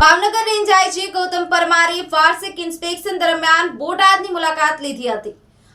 Bhavnagar range IG Gautam પરમારે વાર્ષિક inspection દરમિયાન બોટાદની મુલાકાત લીધી હતી.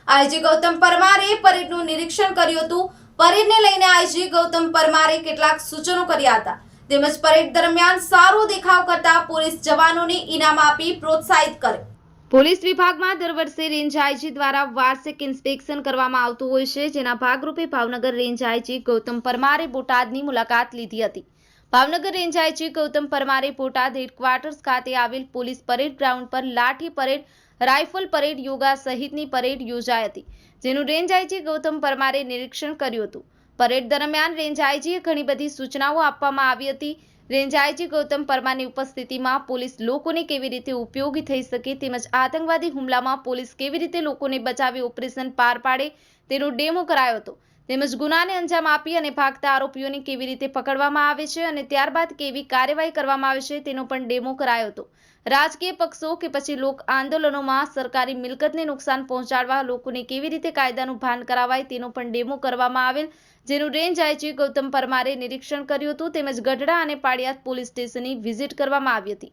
આઈજી ગૌતમ પરમારે પરેડનું નિરીક્ષણ કર્યું હતું. પરેડને લઈને આઈજી ગૌતમ પરમારે કેટલાક સૂચનો કર્યા હતા. તેમજ પરેડ દરમિયાન સારો દેખાવ કરતા પોલીસ જવાનોને ઇનામ આપી પ્રોત્સાહિત કરે. પોલીસ વિભાગમાં દર વર્ષે રેન્જ આઈજી દ્વારા વાર્ષિક ઇન્સ્પેક્શન કરવામાં આવતું હોય છે. જેના ભાગરૂપે ભાવનગર રેન્જ આઈજી ગૌતમ પરમારે બોટાદની મુલાકાત લીધી હતી. ભાવનગર રેન્જ ગૌતમ પરમારે બોટાદ હેડક્વાર્ટર્સ ખાતે આવેલ પોલીસ પરેડ ગ્રાઉન્ડ પર લાઠી પરેડ, રાઇફલ પરેડ, યોગા સહિતની પરેડ યોજાઈ હતી, જેનું રેન્જ ગૌતમ પરમારે નિરીક્ષણ કર્યું હતું. પરેડ દરમિયાન રેન્જ ઘણી બધી સૂચનાઓ આપવામાં આવી હતી. રેન્જ આઈજી ગૌતમ પરમારની ઉપસ્થિતિમાં પોલીસ લોકોને કેવી રીતે ઉપયોગી થઈ શકે તેમજ આતંકવાદી હુમલામાં પોલીસ કેવી રીતે લોકોને બચાવી ઓપરેશન પાર પાડે તેનો ડેમો કરાયો હતો. તેમજ ગુનાને અંજામ આપી અને ભાગતા આરોપીઓને કેવી રીતે પકડવામાં આવે છે અને ત્યારબાદ કેવી કાર્યવાહી કરવામાં આવે છે તેનો પણ ડેમો કરાયો હતો. રાજકીય પક્ષો કે પછી લોક આંદોલનોમાં સરકારી મિલકતને નુકસાન પહોંચાડવા લોકોને કેવી રીતે કાયદાનું ભાન કરાવાય તેનો પણ ડેમો કરવામાં આવેલ, જેનું રેન્જ આઈજી ગૌતમ પરમારે નિરીક્ષણ કર્યું હતું, તેમજ ગઢડા અને પાડિયાદ પોલીસ સ્ટેશનની વિઝિટ કરવામાં આવી હતી.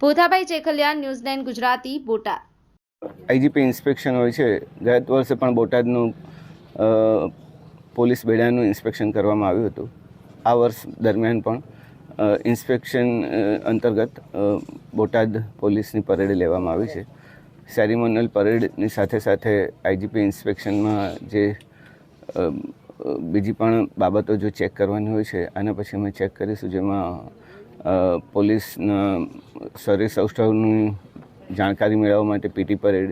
Bhothabhai Chekhaliya news nine Gujarati, Botad. IGP inspection હોય છે. ગત વર્ષે પણ બોટાદનું પોલીસ બેડાનું ઇન્સ્પેક્શન કરવામાં આવ્યું હતું. આ વર્ષ દરમિયાન પણ ઇન્સ્પેક્શન અંતર્ગત બોટાદ પોલીસની પરેડ લેવામાં આવી છે. સેરિમોનિયલ પરેડની સાથે સાથે આઈજીપી ઇન્સ્પેક્શનમાં જે બીજી પણ બાબતો જો ચેક કરવાની હોય છે, આના પછી અમે ચેક કરીશું, જેમાં પોલીસના શરીર સૌષ્ઠવની જાણકારી મેળવવા માટે પીટી પરેડ